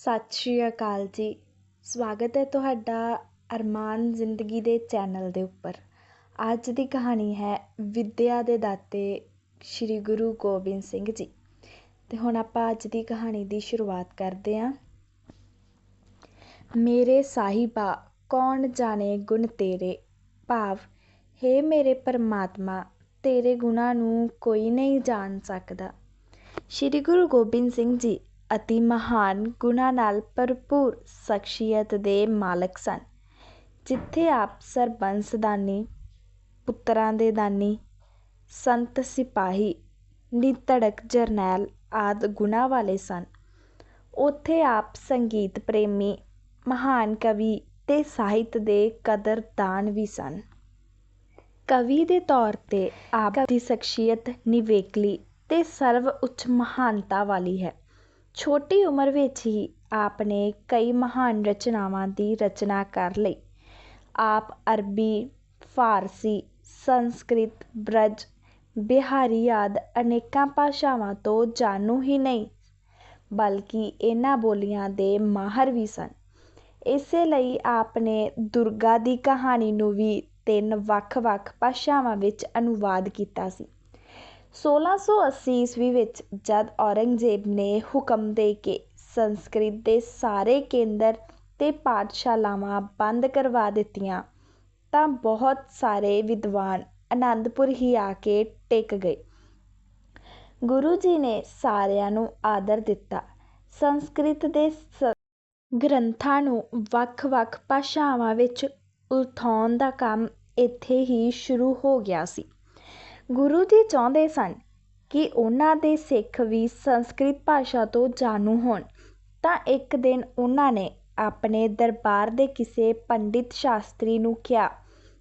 ਸਤਿ ਸ਼੍ਰੀ ਅਕਾਲ ਜੀ। ਸਵਾਗਤ ਹੈ ਤੁਹਾਡਾ ਅਰਮਾਨ ਜ਼ਿੰਦਗੀ ਦੇ ਚੈਨਲ ਦੇ ਉੱਪਰ। ਅੱਜ ਦੀ ਕਹਾਣੀ ਹੈ ਵਿੱਦਿਆ ਦੇ ਦਾਤੇ ਸ਼੍ਰੀ ਗੁਰੂ ਗੋਬਿੰਦ ਸਿੰਘ ਜੀ। ਤੇ ਹੁਣ ਆਪਾਂ ਅੱਜ ਦੀ ਕਹਾਣੀ ਦੀ ਸ਼ੁਰੂਆਤ ਕਰਦੇ ਹਾਂ। ਮੇਰੇ ਸਾਹਿਬਾ, ਕੌਣ ਜਾਣੇ ਗੁਣ ਤੇਰੇ? ਭਾਵ, ਹੇ ਮੇਰੇ ਪਰਮਾਤਮਾ, ਤੇਰੇ ਗੁਣਾਂ ਨੂੰ ਕੋਈ ਨਹੀਂ ਜਾਣ ਸਕਦਾ। ਸ਼੍ਰੀ ਗੁਰੂ ਗੋਬਿੰਦ ਸਿੰਘ ਜੀ ਅਤੇ ਮਹਾਨ ਗੁਣਾਂ ਨਾਲ ਭਰਪੂਰ ਸ਼ਖਸੀਅਤ ਦੇ ਮਾਲਕ ਸਨ। ਜਿੱਥੇ ਆਪ ਸਰਬੰਸ ਦਾਨੀ ਪੁੱਤਰਾਂ ਦੇ ਦਾਨੀ, ਸੰਤ ਸਿਪਾਹੀ ਨਿਧੜਕ ਜਰਨੈਲ ਆਦਿ ਗੁਣਾਂ ਵਾਲੇ ਸਨ। ਉੱਥੇ ਆਪ ਸੰਗੀਤ ਪ੍ਰੇਮੀ, ਮਹਾਨ ਕਵੀ ਅਤੇ ਸਾਹਿਤ ਦੇ ਕਦਰਦਾਨ ਵੀ ਸਨ। ਕਵੀ ਦੇ ਤੌਰ ਤੇ ਆਪ ਦੀ ਸ਼ਖਸੀਅਤ ਨਿਵੇਕਲੀ ਅਤੇ ਸਰਵ ਉੱਚ ਮਹਾਨਤਾ ਵਾਲੀ ਹੈ। ਛੋਟੀ ਉਮਰ ਵਿੱਚ ਹੀ ਆਪ ਨੇ ਕਈ ਮਹਾਨ ਰਚਨਾਵਾਂ ਦੀ ਰਚਨਾ ਕਰ ਲਈ। ਆਪ ਅਰਬੀ, ਫਾਰਸੀ, ਸੰਸਕ੍ਰਿਤ, ਬ੍ਰਜ, ਬਿਹਾਰੀ ਆਦਿ ਅਨੇਕਾਂ ਭਾਸ਼ਾਵਾਂ ਤੋਂ ਜਾਣੂ ਹੀ ਨਹੀਂ, ਬਲਕਿ ਇਹਨਾਂ ਬੋਲੀਆਂ ਦੇ ਮਾਹਰ ਵੀ ਸਨ। ਇਸੇ ਲਈ ਆਪ ਨੇ ਦੁਰਗਾ ਦੀ ਕਹਾਣੀ ਨੂੰ ਵੀ ਤਿੰਨ ਵੱਖ-ਵੱਖ ਭਾਸ਼ਾਵਾਂ ਵਿੱਚ ਅਨੁਵਾਦ ਕੀਤਾ ਸੀ। 1680 ਈਸਵੀ ਵਿੱਚ ਜਦ ਔਰੰਗਜ਼ੇਬ ਨੇ ਹੁਕਮ ਦੇ ਕੇ ਸੰਸਕ੍ਰਿਤ ਦੇ ਸਾਰੇ ਕੇਂਦਰ ਅਤੇ ਪਾਠਸ਼ਾਲਾਵਾਂ ਬੰਦ ਕਰਵਾ ਦਿੱਤੀਆਂ, ਤਾਂ ਬਹੁਤ ਸਾਰੇ ਵਿਦਵਾਨ ਅਨੰਦਪੁਰ ਹੀ ਆ ਕੇ ਟਿਕ ਗਏ। ਗੁਰੂ ਜੀ ਨੇ ਸਾਰਿਆਂ ਨੂੰ ਆਦਰ ਦਿੱਤਾ। ਸੰਸਕ੍ਰਿਤ ਦੇ ਗ੍ਰੰਥਾਂ ਨੂੰ ਵੱਖ-ਵੱਖ ਭਾਸ਼ਾਵਾਂ ਵਿੱਚ ਉਲਥਾਉਣ ਦਾ ਕੰਮ ਇੱਥੇ ਹੀ ਸ਼ੁਰੂ ਹੋ ਗਿਆ ਸੀ। ਗੁਰੂ ਜੀ ਚਾਹੁੰਦੇ ਸਨ ਕਿ ਉਹਨਾਂ ਦੇ ਸਿੱਖ ਵੀ ਸੰਸਕ੍ਰਿਤ ਭਾਸ਼ਾ ਤੋਂ ਜਾਣੂ ਹੋਣ। ਤਾਂ ਇੱਕ ਦਿਨ ਉਹਨਾਂ ਨੇ ਆਪਣੇ ਦਰਬਾਰ ਦੇ ਕਿਸੇ ਪੰਡਿਤ ਸ਼ਾਸਤਰੀ ਨੂੰ ਕਿਹਾ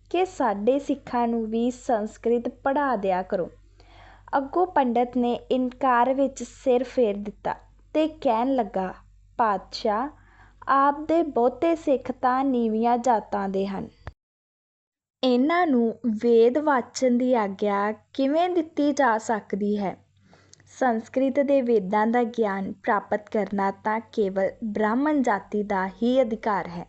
ਕਿ ਸਾਡੇ ਸਿੱਖਾਂ ਨੂੰ ਵੀ ਸੰਸਕ੍ਰਿਤ ਪੜ੍ਹਾ ਦਿਆ ਕਰੋ। ਅੱਗੋਂ ਪੰਡਤ ਨੇ ਇਨਕਾਰ ਵਿੱਚ ਸਿਰ ਫੇਰ ਦਿੱਤਾ ਤੇ ਕਹਿਣ ਲੱਗਾ, ਪਾਤਸ਼ਾਹ, ਆਪ ਦੇ ਬਹੁਤੇ ਸਿੱਖ ਤਾਂ ਨੀਵੀਆਂ ਜਾਤਾਂ ਦੇ ਹਨ। ਇਹਨਾਂ ਨੂੰ ਵੇਦ ਵਾਚਨ ਦੀ ਆਗਿਆ ਕਿਵੇਂ ਦਿੱਤੀ ਜਾ ਸਕਦੀ ਹੈ? ਸੰਸਕ੍ਰਿਤ ਦੇ ਵੇਦਾਂ ਦਾ ਗਿਆਨ ਪ੍ਰਾਪਤ ਕਰਨਾ ਤਾਂ ਕੇਵਲ ਬ੍ਰਾਹਮਣ ਜਾਤੀ ਦਾ ਹੀ ਅਧਿਕਾਰ ਹੈ।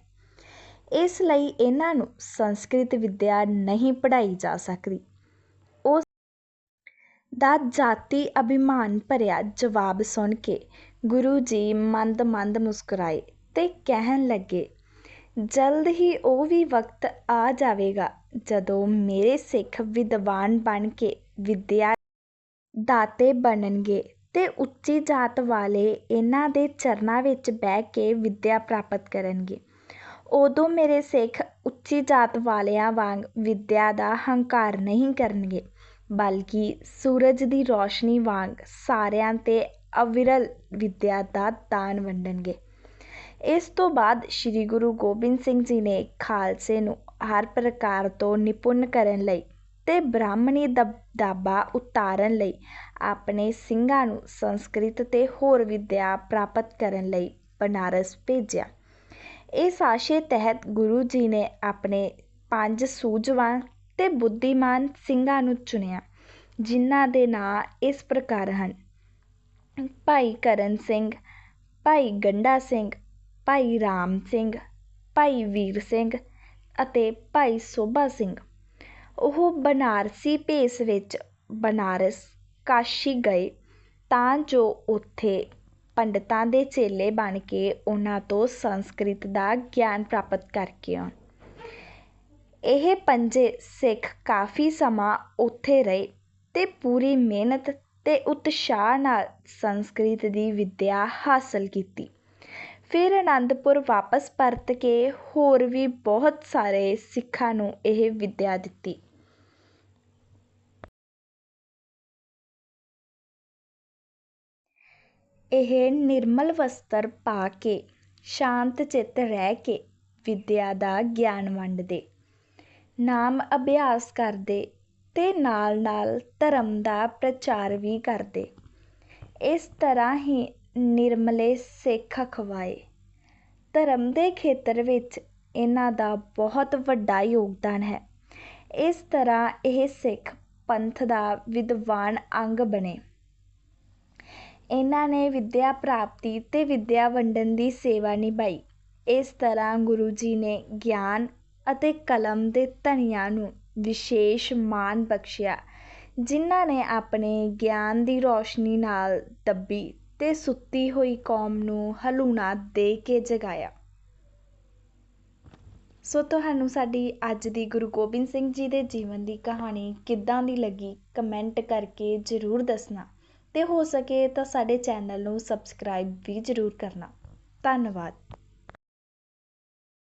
ਇਸ ਲਈ ਇਹਨਾਂ ਨੂੰ ਸੰਸਕ੍ਰਿਤ ਵਿੱਦਿਆ ਨਹੀਂ ਪੜ੍ਹਾਈ ਜਾ ਸਕਦੀ। ਉਸ ਦਾ ਜਾਤੀ ਅਭਿਮਾਨ ਭਰਿਆ ਜਵਾਬ ਸੁਣ ਕੇ ਗੁਰੂ ਜੀ ਮੰਦ-ਮੰਦ ਮੁਸਕਰਾਏ ਤੇ ਕਹਿਣ ਲੱਗੇ ਜਲਦ ਹੀ ਉਹ ਵੀ ਵਕਤ ਆ ਜਾਵੇਗਾ ਜਦੋਂ ਮੇਰੇ ਸਿੱਖ ਵਿਦਵਾਨ ਬਣ ਕੇ ਵਿੱਦਿਆ ਦਾਤੇ ਬਣਨਗੇ ਅਤੇ ਉੱਚੀ ਜਾਤ ਵਾਲੇ ਇਹਨਾਂ ਦੇ ਚਰਨਾਂ ਵਿੱਚ ਬਹਿ ਕੇ ਵਿੱਦਿਆ ਪ੍ਰਾਪਤ ਕਰਨਗੇ। ਉਦੋਂ ਮੇਰੇ ਸਿੱਖ ਉੱਚੀ ਜਾਤ ਵਾਲਿਆਂ ਵਾਂਗ ਵਿੱਦਿਆ ਦਾ ਹੰਕਾਰ ਨਹੀਂ ਕਰਨਗੇ, ਬਲਕਿ ਸੂਰਜ ਦੀ ਰੌਸ਼ਨੀ ਵਾਂਗ ਸਾਰਿਆਂ ਤੇ ਅਵਿਰਲ ਵਿੱਦਿਆ ਦਾ ਦਾਨ ਵੰਡਣਗੇ। ਇਸ ਤੋਂ ਬਾਅਦ ਸ੍ਰੀ ਗੁਰੂ ਗੋਬਿੰਦ ਸਿੰਘ ਜੀ ਨੇ ਖਾਲਸੇ ਨੂੰ ਹਰ ਪ੍ਰਕਾਰ ਤੋਂ ਨਿਪੁੰਨ ਕਰਨ ਲਈ ਅਤੇ ਬ੍ਰਾਹਮਣੀ ਦਬਦਬਾ ਉਤਾਰਨ ਲਈ ਆਪਣੇ ਸਿੰਘਾਂ ਨੂੰ ਸੰਸਕ੍ਰਿਤ ਅਤੇ ਹੋਰ ਵਿੱਦਿਆ ਪ੍ਰਾਪਤ ਕਰਨ ਲਈ ਬਨਾਰਸ ਭੇਜਿਆ। ਇਸ ਆਸ਼ੇ ਤਹਿਤ ਗੁਰੂ ਜੀ ਨੇ ਆਪਣੇ ਪੰਜ ਸੂਝਵਾਨ ਅਤੇ ਬੁੱਧੀਮਾਨ ਸਿੰਘਾਂ ਨੂੰ ਚੁਣਿਆ, ਜਿਨ੍ਹਾਂ ਦੇ ਨਾਂ ਇਸ ਪ੍ਰਕਾਰ ਹਨ। ਭਾਈ ਕਰਨ ਸਿੰਘ, ਭਾਈ ਗੰਡਾ ਸਿੰਘ ਭਾਈ ਰਾਮ ਸਿੰਘ, ਭਾਈ ਵੀਰ ਸਿੰਘ ਅਤੇ ਭਾਈ ਸੋਭਾ ਸਿੰਘ। ਉਹ ਬਨਾਰਸੀ ਭੇਸ ਵਿੱਚ ਬਨਾਰਸ ਕਾਸ਼ੀ ਗਏ ਤਾਂ ਜੋ ਉੱਥੇ ਪੰਡਤਾਂ ਦੇ ਚੇਲੇ ਬਣ ਕੇ ਉਹਨਾਂ ਤੋਂ ਸੰਸਕ੍ਰਿਤ ਦਾ ਗਿਆਨ ਪ੍ਰਾਪਤ ਕਰਕੇ ਆਉਣ। ਇਹ ਪੰਜੇ ਸਿੱਖ ਕਾਫੀ ਸਮਾਂ ਉੱਥੇ ਰਹੇ ਤੇ ਪੂਰੀ ਮਿਹਨਤ ਤੇ ਉਤਸ਼ਾਹ ਨਾਲ ਸੰਸਕ੍ਰਿਤ ਦੀ ਵਿੱਦਿਆ ਹਾਸਲ ਕੀਤੀ। ਫਿਰ ਅਨੰਦਪੁਰ ਵਾਪਸ ਪਰਤ ਕੇ ਹੋਰ ਵੀ ਬਹੁਤ ਸਾਰੇ ਸਿੱਖਾਂ ਨੂੰ ਇਹ ਵਿੱਦਿਆ ਦਿੱਤੀ। ਇਹ ਨਿਰਮਲ ਵਸਤਰ ਪਾ ਕੇ, ਸ਼ਾਂਤ ਚਿੱਤ ਰਹਿ ਕੇ ਵਿੱਦਿਆ ਦਾ ਗਿਆਨ ਵੰਡਦੇ। ਨਾਮ ਅਭਿਆਸ ਕਰਦੇ ਤੇ ਨਾਲ-ਨਾਲ ਧਰਮ ਦਾ ਪ੍ਰਚਾਰ ਵੀ ਕਰਦੇ। ਇਸ ਤਰ੍ਹਾਂ ਹੀ ਨਿਰਮਲੇ ਸਿੱਖ ਅਖਵਾਏ। ਧਰਮ ਦੇ ਖੇਤਰ ਵਿੱਚ ਇਹਨਾਂ ਦਾ ਬਹੁਤ ਵੱਡਾ ਯੋਗਦਾਨ ਹੈ। ਇਸ ਤਰ੍ਹਾਂ ਇਹ ਸਿੱਖ ਪੰਥ ਦਾ ਵਿਦਵਾਨ ਅੰਗ ਬਣੇ। ਇਹਨਾਂ ਨੇ ਵਿੱਦਿਆ ਪ੍ਰਾਪਤੀ ਅਤੇ ਵਿੱਦਿਆ ਵੰਡਣ ਦੀ ਸੇਵਾ ਨਿਭਾਈ। ਇਸ ਤਰ੍ਹਾਂ ਗੁਰੂ ਜੀ ਨੇ ਗਿਆਨ ਅਤੇ ਕਲਮ ਦੇ ਧਨੀਆਂ ਨੂੰ ਵਿਸ਼ੇਸ਼ ਮਾਣ ਬਖਸ਼ਿਆ, ਜਿਨ੍ਹਾਂ ਨੇ ਆਪਣੇ ਗਿਆਨ ਦੀ ਰੌਸ਼ਨੀ ਨਾਲ ਦੱਬੀ ਤੇ ਸੁੱਤੀ ਹੋਈ ਕੌਮ ਨੂੰ ਹਲੂਣਾ ਦੇ ਕੇ ਜਗਾਇਆ। ਸੋ ਤੁਹਾਨੂੰ ਸਾਡੀ ਅੱਜ ਦੀ ਗੁਰੂ ਗੋਬਿੰਦ ਸਿੰਘ ਜੀ ਦੇ ਜੀਵਨ ਦੀ ਕਹਾਣੀ ਕਿੱਦਾਂ ਦੀ ਲੱਗੀ ਕਮੈਂਟ ਕਰਕੇ ਜ਼ਰੂਰ ਦੱਸਣਾ। ਤੇ ਹੋ ਸਕੇ ਤਾਂ ਸਾਡੇ ਚੈਨਲ ਨੂੰ ਸਬਸਕ੍ਰਾਈਬ ਵੀ ਜ਼ਰੂਰ ਕਰਨਾ। ਧੰਨਵਾਦ।